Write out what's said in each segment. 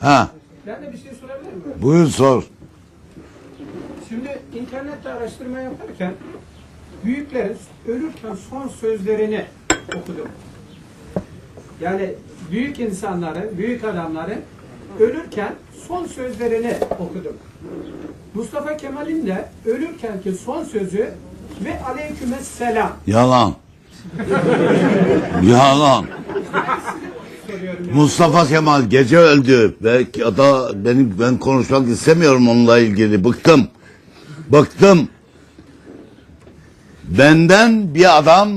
Ha, Ben de bir şey sorabilir miyim? buyur sor. Şimdi internette araştırma yaparken büyüklerin ölürken son sözlerini okudum. Yani büyük insanların, büyük adamların ölürken son sözlerini okudum. Mustafa Kemal'in de ölürkenki son sözü ve aleykümes selam. Yalan. Yalan. Mustafa Kemal gece öldü. Belki da benim ben konuşmak istemiyorum onunla ilgili. Bıktım. Bıktım. Benden bir adam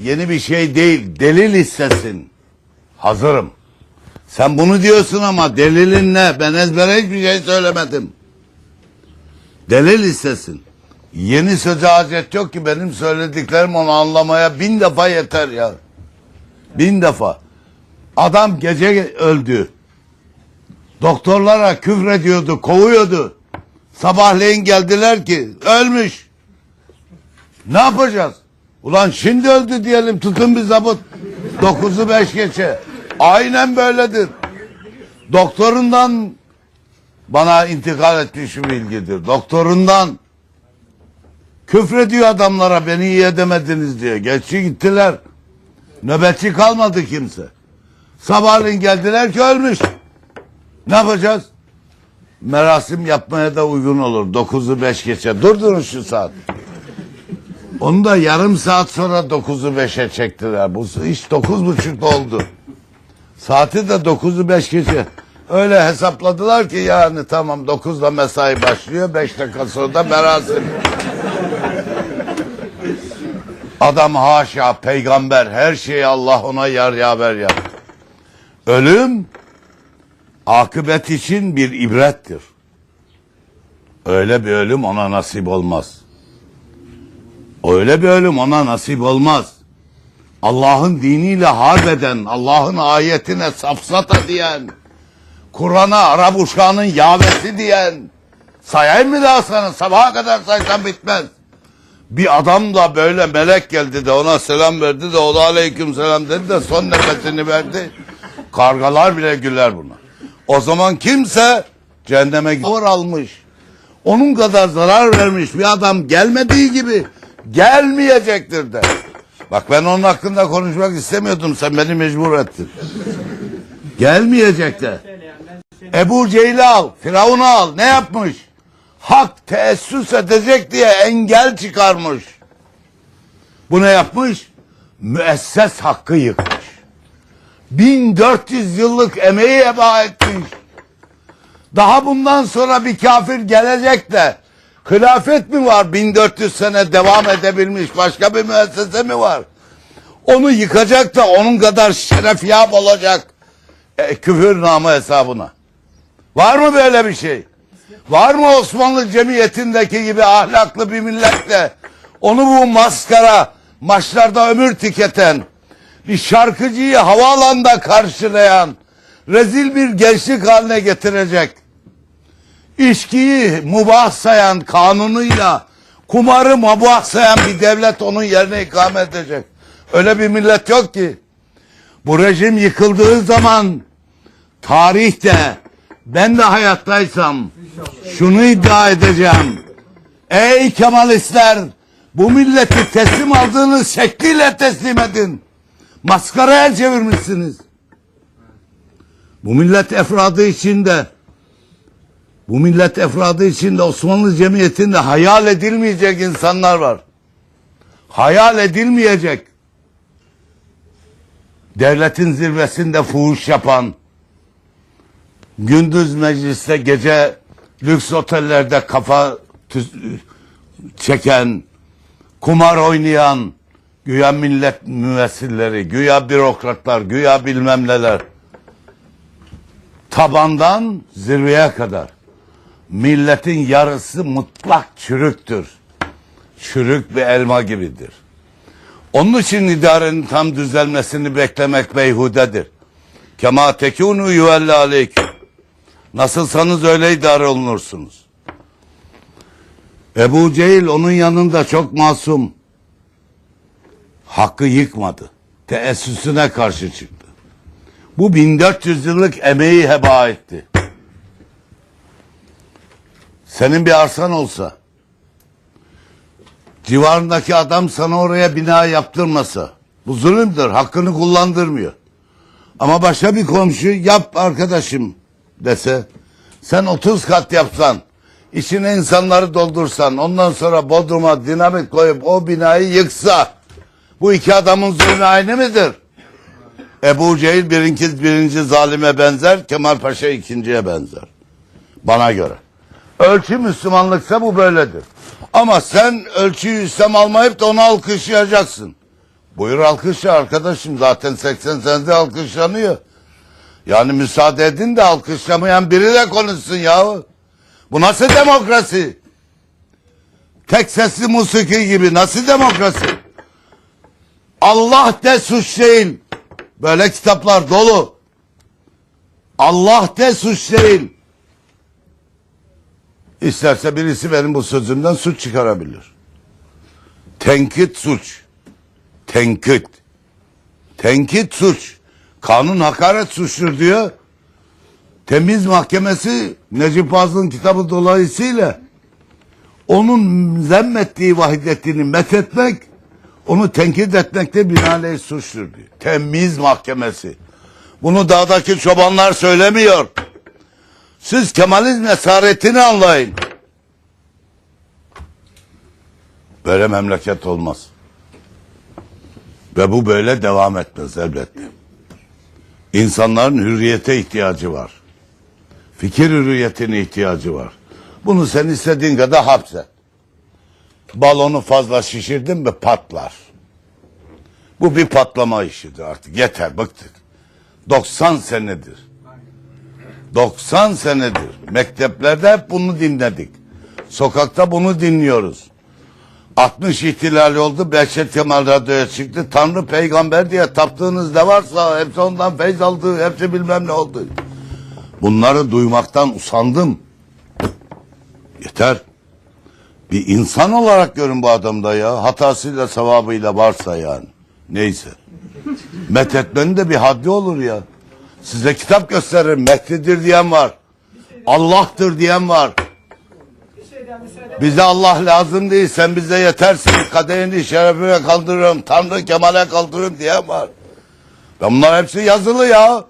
yeni bir şey değil, delil istesin. Hazırım. Sen bunu diyorsun ama delilin ne? Ben ezbere hiçbir şey söylemedim. Delil istesin. Yeni söze hacet yok ki benim söylediklerim onu anlamaya bin defa yeter ya. Bin defa. Adam gece öldü. Doktorlara küfrediyordu, kovuyordu. Sabahleyin geldiler ki ölmüş. Ne yapacağız? Ulan şimdi öldü diyelim tutun bir zabıt. Dokuzu beş geçe. Aynen böyledir. Doktorundan bana intikal etmiş bir bilgidir. Doktorundan küfrediyor adamlara beni iyi edemediniz diye. Geçti gittiler. Nöbetçi kalmadı kimse. Sabahleyin geldiler ki ölmüş. Ne yapacağız? Merasim yapmaya da uygun olur. 9'u 5 geçe. Durdurun şu saat. Onu da yarım saat sonra 9'u 5'e çektiler. Bu iş 9.30'da oldu. Saati de 9'u 5 geçe. Öyle hesapladılar ki yani tamam 9'da mesai başlıyor. 5 dakika sonra da merasim. Adam haşa peygamber her şeyi Allah ona yar yaver yap. Ölüm akıbet için bir ibrettir. Öyle bir ölüm ona nasip olmaz. Öyle bir ölüm ona nasip olmaz. Allah'ın diniyle harp eden, Allah'ın ayetine safsata diyen, Kur'an'a Arap uşağının yavesi diyen, sayayım mı daha sana sabaha kadar saysam bitmez. Bir adam da böyle melek geldi de ona selam verdi de o da aleyküm selam dedi de son nefesini verdi. Kargalar bile güler buna. O zaman kimse cehenneme tavır almış. Onun kadar zarar vermiş bir adam gelmediği gibi gelmeyecektir de. Bak ben onun hakkında konuşmak istemiyordum sen beni mecbur ettin. Gelmeyecek de. Ebu Cehil'i al, Firavun'u al. Ne yapmış? Hak teessüs edecek diye engel çıkarmış. Bu ne yapmış? Müesses hakkı yıkmış. 1400 yıllık emeği heba etmiş. Daha bundan sonra bir kafir gelecek de hilafet mi var 1400 sene devam edebilmiş başka bir müessese mi var? Onu yıkacak da onun kadar şerefyab olacak e, küfür namı hesabına. Var mı böyle bir şey? Var mı Osmanlı cemiyetindeki gibi ahlaklı bir milletle onu bu maskara maçlarda ömür tüketen bir şarkıcıyı havaalanında karşılayan rezil bir gençlik haline getirecek içkiyi mubah sayan kanunuyla kumarı mubah sayan bir devlet onun yerine ikame edecek. Öyle bir millet yok ki. Bu rejim yıkıldığı zaman tarihte ben de hayattaysam şunu iddia edeceğim. Ey Kemalistler bu milleti teslim aldığınız şekliyle teslim edin. Maskaraya çevirmişsiniz. Bu millet efradı içinde bu millet efradı içinde Osmanlı cemiyetinde hayal edilmeyecek insanlar var. Hayal edilmeyecek. Devletin zirvesinde fuhuş yapan, gündüz mecliste gece lüks otellerde kafa çeken, kumar oynayan, güya millet müessilleri, güya bürokratlar, güya bilmem neler. Tabandan zirveye kadar. Milletin yarısı mutlak çürüktür. Çürük bir elma gibidir. Onun için idarenin tam düzelmesini beklemek beyhudedir. Kema tekunu yuvelle aleyküm. Nasılsanız öyle idare olunursunuz. Ebu Cehil onun yanında çok masum. Hakkı yıkmadı. Teessüsüne karşı çıktı. Bu 1400 yıllık emeği heba etti. Senin bir arsan olsa, civarındaki adam sana oraya bina yaptırmasa, bu zulümdür, hakkını kullandırmıyor. Ama başka bir komşu yap arkadaşım dese, sen 30 kat yapsan, içine insanları doldursan, ondan sonra bodruma dinamit koyup o binayı yıksa, bu iki adamın zulmü aynı mıdır? Ebu Cehil birinci, birinci zalime benzer, Kemal Paşa ikinciye benzer. Bana göre. Ölçü Müslümanlıksa bu böyledir. Ama sen ölçüyü İslam almayıp da onu alkışlayacaksın. Buyur alkışla arkadaşım zaten 80 senede alkışlanıyor. Yani müsaade edin de alkışlamayan biri de konuşsun yahu. Bu nasıl demokrasi? Tek sesli musiki gibi nasıl demokrasi? Allah de suç değil. Böyle kitaplar dolu. Allah de suç değil. İsterse birisi benim bu sözümden suç çıkarabilir. Tenkit suç. Tenkit. Tenkit suç. Kanun hakaret suçtur diyor. Temiz mahkemesi Necip Fazıl'ın kitabı dolayısıyla onun zemmettiği vahidetini methetmek, onu tenkit etmekte binaenaleyh suçtur diyor. Temiz mahkemesi. Bunu dağdaki çobanlar söylemiyor. Siz Kemalizm esaretini anlayın. Böyle memleket olmaz. Ve bu böyle devam etmez elbette. İnsanların hürriyete ihtiyacı var. Fikir hürriyetine ihtiyacı var. Bunu sen istediğin kadar hapset. Balonu fazla şişirdin mi patlar. Bu bir patlama işidir artık. Yeter bıktık. 90 senedir. 90 senedir. Mekteplerde hep bunu dinledik. Sokakta bunu dinliyoruz. 60 ihtilali oldu. Behçet Kemal radyoya çıktı. Tanrı peygamber diye taptığınız ne varsa hepsi ondan feyz aldı. Hepsi bilmem ne oldu. Bunları duymaktan usandım. Yeter. Bir insan olarak görün bu adamda ya. Hatasıyla sevabıyla varsa yani. Neyse. Methetmenin de bir haddi olur ya. Size kitap gösteririm. Mehdi'dir diyen var. Allah'tır diyen var. Bize Allah lazım değil. Sen bize yetersin. Kadehini şerefine kaldırırım. Tanrı kemale kaldırırım diyen var. Ben bunlar hepsi yazılı ya.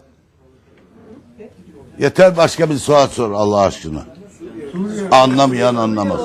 Yeter başka bir sual sor Allah aşkına. Anlamayan anlamaz.